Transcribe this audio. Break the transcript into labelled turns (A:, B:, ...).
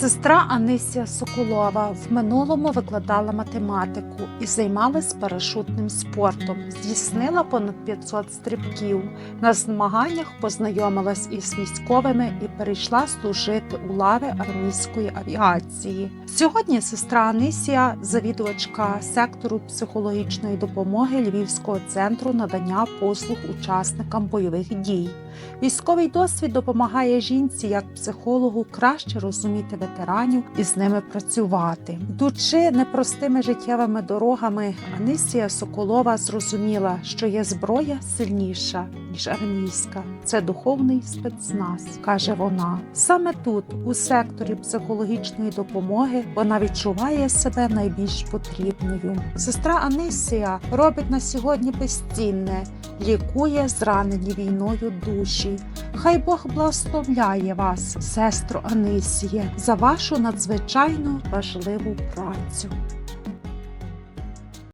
A: Сестра Анисія Соколова в минулому викладала математику і займалась парашутним спортом. Здійснила понад 500 стрибків. На змаганнях познайомилась із військовими і перейшла служити у лави армійської авіації. Сьогодні сестра Анисія завідувачка сектору психологічної допомоги Львівського центру надання послуг учасникам бойових дій. Військовий досвід допомагає жінці як психологу краще розуміти ветеранів і з ними працювати. Йдучи непростими життєвими дорогами, Анисія Соколова зрозуміла, що є зброя сильніша ніж армійська. Це духовний спецназ, каже вона. Саме тут, у секторі психологічної допомоги, вона відчуває себе найбільш потрібною. Сестра Анисія робить на сьогодні безцінне, лікує зранені війною душі. Хай Бог благословляє вас, сестро Анисіє, за вашу надзвичайно важливу працю.